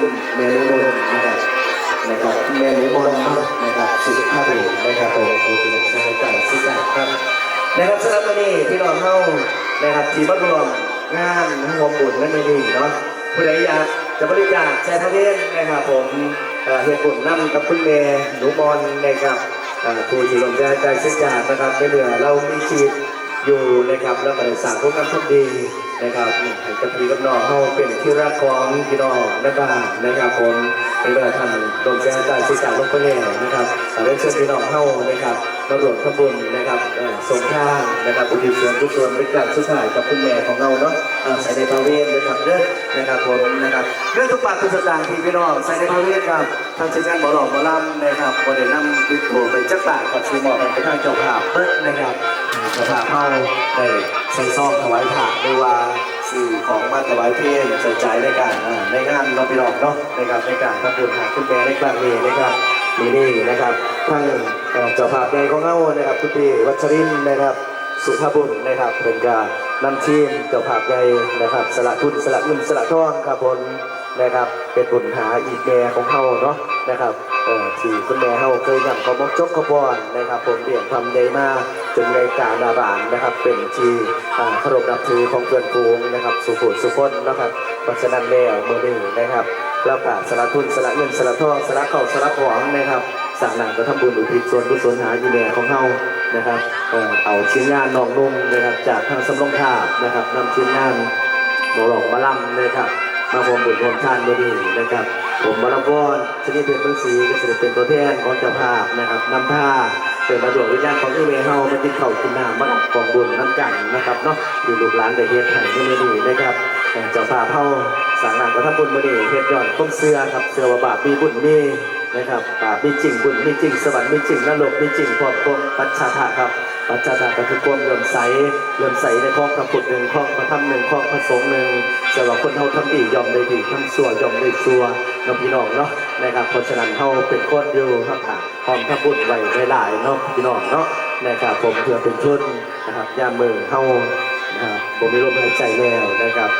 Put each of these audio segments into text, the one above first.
คุณเมนูนนท์นะครับนะครับเมนูมนนะครับสุภาพบุรุษนะครับผมผู้ที่สร้างใจสุดยครับนะครับสำหรับวันนี้พี่น้องเฮานะครับที่บ้านรวมงานหัวบุญนั่นเองเนาะผู้ใดอยากจะบริจาคแชร์พระเทศนะครับผมเอ่อเฮียบุญนั่งกับคุณเมย์หนูมอนนะครับเอ่อผู้ที่ลงใจใจสุดยอดนะครับในเรือเรามีชีวิตอยู่นะครับแล้วก็สร้างพวกน้ำทุกดีนะครับให้กับพี่กับน้องเขาเป็นที่รักของพี่น้องในบ้านนะครับผมในเวลาท่านโดนแจ้งการสื่อสารลงไปแล้วนะครับขอเรียนเชิญพี่น้องเข้านะครับมาร่วมขบวนนะครับสงข้างนะครับอุทิศส่วนทุกส่วนเป็นการสุดท้ายกับคุณแม่ของเราเนาะใส่ในพระเวทนะครับเด้อนะครับผมนะครับเรื่องทุกบาททุกสตางค์ที่พี่น้องใส่ในพระเวทครับทางเชิญงานหมอหลอกหมอลำนะครับบริเวณนำติดตัวไปจักบาทกับชีหมอกไปทางเจ้าภาพเบิ้นะครับกระถาเข้าได้ใส่ซองถวายผักหรือว่า สื่อของมาถวายเพลงใส่ใจในการในงานเราไปหลอกเนาะในการในการทำบุญหาคุณแม่ในกลางเวรนะครับมีนี่นะครับทั้งเอ่อเจ้าภาพใหญ่ของเฮานะครับคุณพี่วัชรินนะครับสุภาบุญนะครับเป็นการนำทีมเจ้าภาพใหญ่นะครับสละทุนสละเงินสละทองครับผมนะครับเป็นบุญหาอีกแม่ของเฮาเนาะ นะครับที่คุณแม่เฮาเคยนำขอมกจกขบอนนะครับ ผมเรียนทำใหญ่มากจนในกาดาบานนะครับ เป็นที่เคารพนับถือของเพื่อนฟูงนะครับสุขุสุคนนะครับเพราะฉะนั้นแล้วมือหนึ่งนะครับแล้วก็สละทุนสละเงินสละทองสละเข่าสละของนะครับสั่งหนังก็ทำบุญอุทิศส่วนกุศลหาอีเมลของเฮานะครับเอาชิ้นงานนองนุ่งนะครับจากทางสำรองทานะครับนำชิ้นงานหมอหลอกมาล่ำนะครับ มาพรมบุญพรมทานด้วยดีนะครับ ผมมาลำวอนชนิดเป็นเมืองศรีก็จะเป็นตัวแทนของเจ้าภาพนะครับนำท่าเป็นระดวงวิญญาณของอีเวเฮามันติดเข่าคุณนน้ำมันกองบุญน้ำกันนะครับเนาะอยู่ลูกหลานแต่เฮ็ดไห้ในมื้อนี้นะครับเอ่อเจ้าภาพเฮาสร้างหนังก็ทำบุญมาดีเฮ็ดย้อนต้มเสื้อครับเสื้อว่าบาปมีบุญมี นะครับบาปมีจริงบุญมีจริงสวรรค์มีจริงนรกมีจริงพร้อมพงปัจฉาทะครับ ปัจจาตาก็คือความเลื่อมใสเลื่อมใสในข้อพระพุทธหนึ่งข้อพระธรรมหนึ่งข้อพระสงฆ์หนึ่งแต่ว่าคนเฮาทำดียอมได้ดีทำชั่วยอมได้ชั่วน้องพี่น้องเนาะนะครับเพราะฉะนั้นเฮาเป็นคนอยู่ครับค่ะพร้อมทำบุญไว้หลายเนาะพี่น้องเนาะนะครับผมเพื่อเป็นทุนนะครับยามมือเฮานะครับผมมีลมหายใจแล้วนะครับ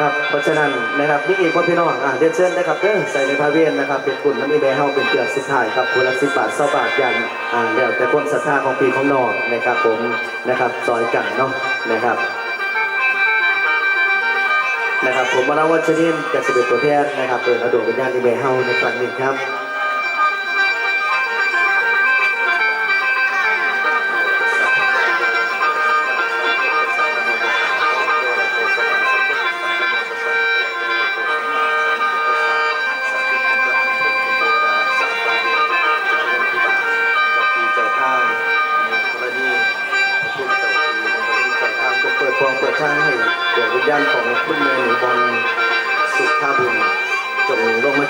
ครับเพราะฉะนั้นนะครับนี่อีกคนพี่น้องอ่าเรียนเชิญนะครับเด้อใส่ในพระเวียนนะครับ เป็นกุ่นน้ำมีแม่เฮาเป็นเกลือสุดท้ายครับคนละสิบบาทเศร้าบาทยันอ่าแล้วแต่คนศรัทธาของปีของนองนะครับผมนะครับซอยกันเนาะนะครับนะครับผมมาลาวัชรินกับสิบเอ็ดตัวแทนนะครับเปิดกระโดมวิญญาณในแม่เฮาในครั้งนี้ครับ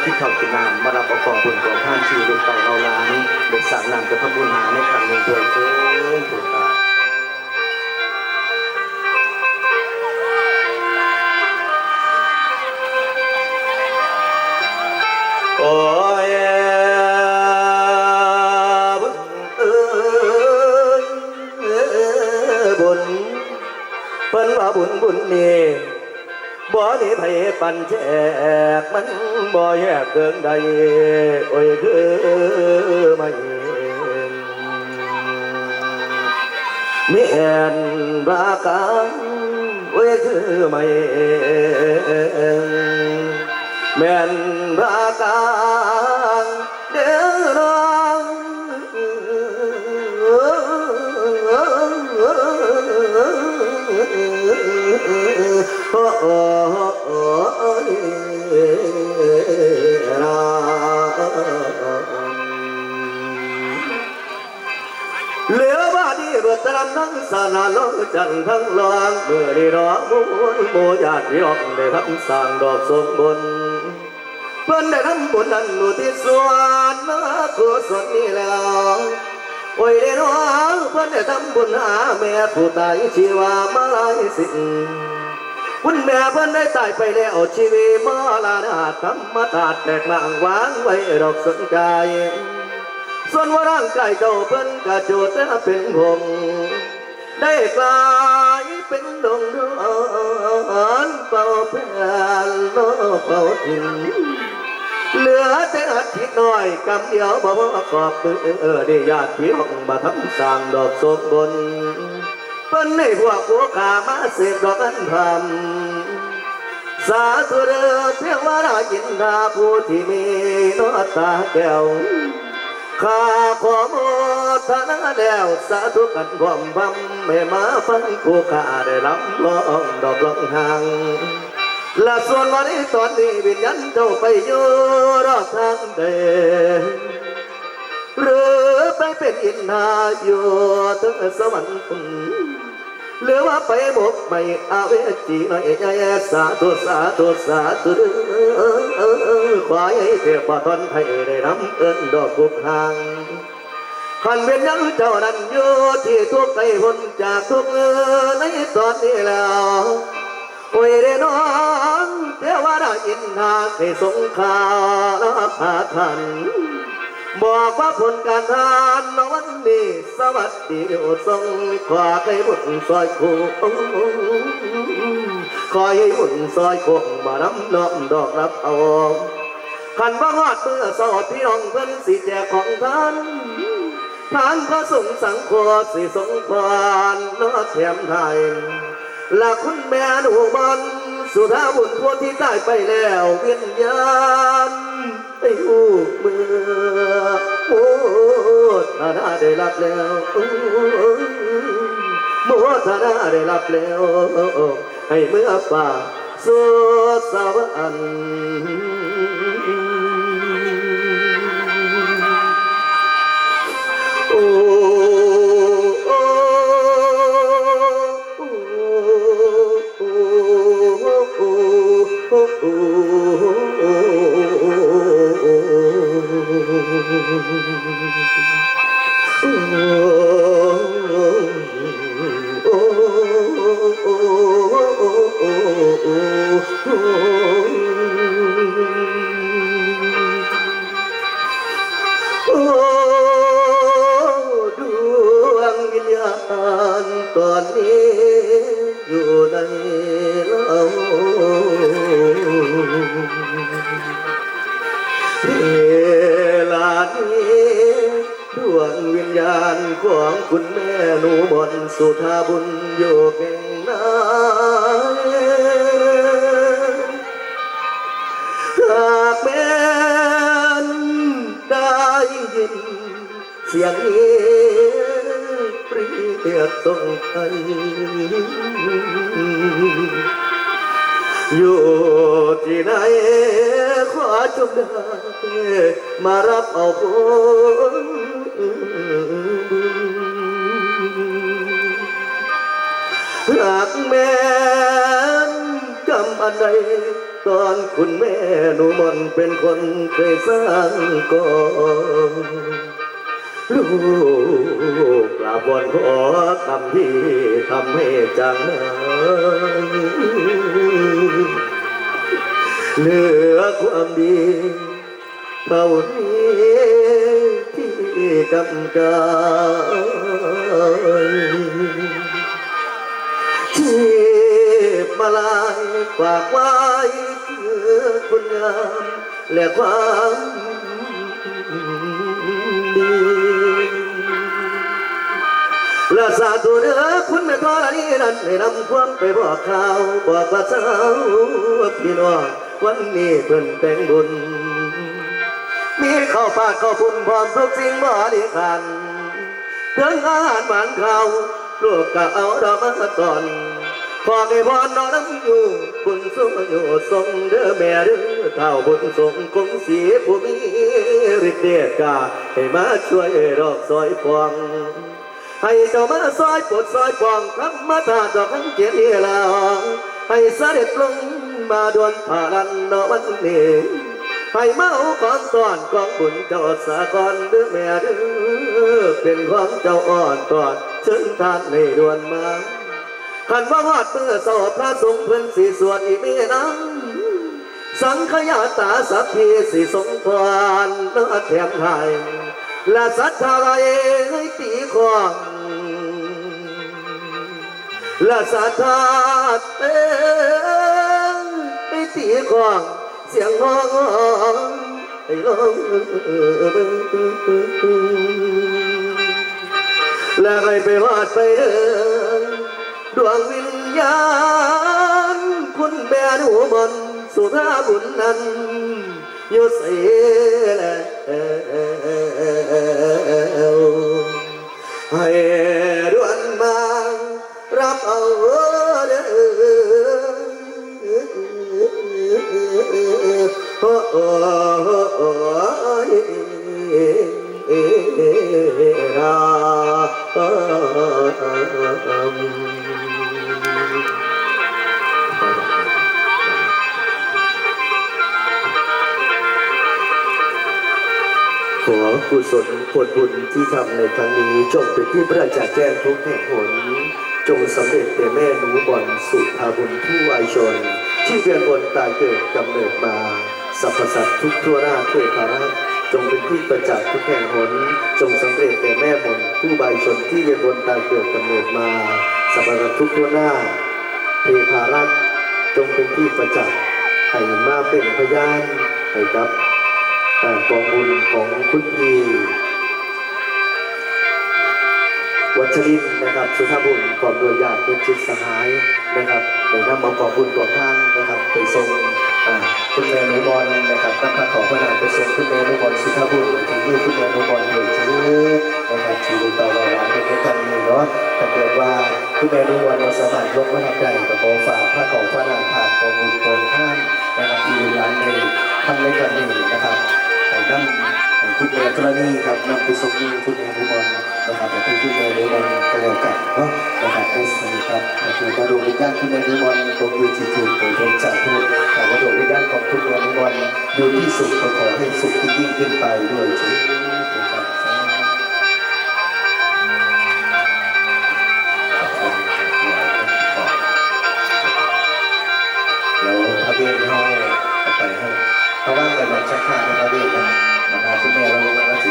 คิดเขากินน้ำมารับเอาของบุญของท่านชีวิตเต่าเราล้านเด็กสามนำจะทำบุญหาในครั้งนี้ด้วยเถิดถูกตาโอ้ยบุญเอ้ยบุญเพิ่นว่าบุญบุญนี่ บ่มีไผปันแจกมันบ่แยกเกินใดโอ้ยคือไม่มีแอนรากันโอ้ยคือไม่แม่นรากัน นทั้งลองเมื่อได้ร้องมูลโมญาติยอกได้ทำสร้างดอกสมบุญเพื่อนได้ทำบุญนั้นอุทิศส่วนมากุศลนี้แล้วโอ้ยได้น้องเพื่อนได้ทำบุญหาแม่ผู้ตายชีวามาลายสิ้นคุณแม่เพื่อนได้ตายไปแล้วชีวิตมาลานาธรรมตาแตกลางวางไว้ดอกสนใจส่วนว่าร่างกายเจ้าเพิ่นกระโจดเป็นผม ได้กลายเป็นดงดอนเป่าแผ่นโลเป่าถึงเหลือแต่อาทิตย์น้อยกำเดียวบ่บ่กอบมือเออได้ญาติพี่น้องมาทำสร้างดอกสมบนเปิ้นในพวกผัวขามาเสพดอกอันพำสาธุเดอเทวรายินดาผู้ที่มีนอตาแก้วข้าขอโมทนาแล้วสาธุกันพร้อมพำให้มาฟังผู้ข้าได้รับร้องดอกร้องหางและส่วนวันนี้ตอนนี้วิญญาณเจ้าไปอยู่รอบทางเดินหรือไปเป็นอินทาอยู่ถึงสวรรค์หรือว่าไปบกไปอาเวจีน่อยใจสาธุสาธุสาธุขอให้เทพทนไทยได้นำเอินดอกกุกหาง ขันเป็นยังเจ้านั้นอยู่ที่ทุกใจพ้นจากทุกข์ในตอนนี้แล้วโอ้ยเรน้องเทวดาอินทาให้สงขลาหาทัน บอกว่าผลการทานนวันนี้สวัสดีโอทรงขอให้บุญซอยคู่ขอให้บุญซอยคงมาน้ำน้อมดอกรับเอาขันว่าฮอดเมื่อสอดพี่น้องเพิ่นสิแจกของท่าน ทานพระสงฆ์สังโฆสิสงควานนอแถมไทยและคุณแม่หนูบอลสุธาบุญพวที่ได้ไปแล้วเวียนยานไปหูเมื่อโอ้ธานาได้รับแล้วโมธานาได้รับแล้ว ให้เมื่อป่าสุดสวรรค์ ณตอนนี้อยู่ในเราเวลานี้ดวงวิญญาณของคุณแม่หนูบนสุธาบุญอยู่แก อยู่ที่ไหนขอจงได้มารับเอาผลหากแม่กำอันใดตอนคุณแม่หนูมันเป็นคนเคยสร้างก่อนลูก บวอนขอกรรมที่ทำให้จังเหลือความดีเท่านี้ที่กำกายชีพมาลายฝากไว้คือคุณงามและความ ละสาธุเด้อคุณแม่ธรณีนั้นให้นำความไปบอกข่าวบอกว่าเจ้าพี่น้องวันนี้เพิ่นแต่งบุญ มีข้าวปากข้าวพุ่นพร้อมทุกสิ่งบริการถึงอาหารหวานข้าวลูกก็เอาดอกมาก่อนขอให้พรนอนน้ำอยู่คุณสมอยู่ทรงเด้อแม่เด้อเท่าบุญทรงคงสีผู้มีฤทธิ์เดชกาให้มาช่วยรอกซอยฟอง ให้เจ้ามาซอยปวดซอยปองธรรมธาตุดอกังเกียรติลาให้เสด็จลงมาดวนผ่าลันนวันนี้ให้เมาของตอนของบุญเจ้าสากรเด้อแม่เด้อเป็นของเจ้าอ่อนตอนเชิญทานในดวนมาขันว่าฮอดเมื่อสอบพระสงฆ์เพิ่นสีสวดอีเมีนังสังขยาตาสัพพีสีสงควานนแถมไทย และสัทธาไรให้ตีควางละสาธาเอ้ยไอ้ตีกลองเสียงห้องไอ้ลองและให้ไปวาดไปเดินดวงวิญญาณคุณแม่หนูบนสุภาบุญนั้นอยู่เสียแล้ว ให้ด่วนมารับเอาเด้อ ขอกุศลผลบุญที่ทำในครั้งนี้ จงเป็นที่ประจักษ์แจ้งทุกแห่งหนจงสำเร็จแด่แม่หนูบอนสุภาบุญผู้วายชน ที่เวียนบนตายเกิดกำเนิดมาสรรพสัตว์ทุกทั่วหน้าเทพารักษ์จงเป็นที่ประจักษ์ทุกแห่งหนจงสำเร็จแด่แม่มนผู้วายชนที่เวียนบนตายเกิดกำเนิดมาสรรพสัตว์ทุกทั่วหน้าเทพารักจงเป็นที่ประจักษ์ให้มาเป็นพยานให้กับ กองบุญของคุณพีวัชรินนะครับ สุภาบุญกอบโดยญาติเป็นจิตสหายนะครับโดยนำมาขอบบุญตัวข้างนะครับไปส่งคุณแม่นูบอลนะครับตั้งพระขอพระนามไปส่งคุณแม่นูบอลสุภาบุญถึงมือคุณแม่นูบอลเลยถือนะครับที่ดูต่อเราหลานเป็นในครั้งนี้เนาะถ้าเกิดว่าคุณแม่นูบอลเราสามารถยกมาทำใจกับขอฝากพระของพระนามผ่านกองบุญกองข้างนะครับที่ดูหลานในทำในครั้งนี้นะครับ นำให้คุณแม่กรณีครับนำไปส่งมือคุณแม่หนูบอลนะครับเป็นที่ในในวันก็แล้วกันเนาะนะครับในสมัยครับคือกระโดดวิญญาณที่ในนิวันตกอยู่ที่ถูกโดยโดนจากทุกแต่กระโดดวิญญาณของทุกในนิวันดูที่สุขก็ขอให้สุขที่ยิ่งขึ้นไปด้วย ราะว่าเกิดมาชักข้าในพระเบียนนะนะครับคุณแม่เราลงมาแล้วสิ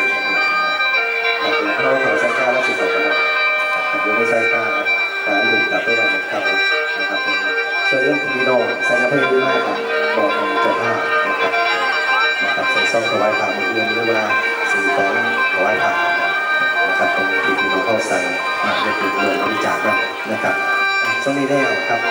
เราขอใช้ค่าและสิบสองนะครับผมไม่ใช้ค่านะแต่หลุดกับไปวันเก่านะครับผมส่วนเรื่องคุณพี่น้องใส่น้ำพริกมากครับบอกของเจ้าภาพนะครับนะครับใส่ซองถวายผ่านเงินหรือว่าสีของถวายผ่านนะครับตรงที่พี่น้องเข้าใส่มาได้ถึงเงินบริจาคนะครับช่วงนี้แน่ครับ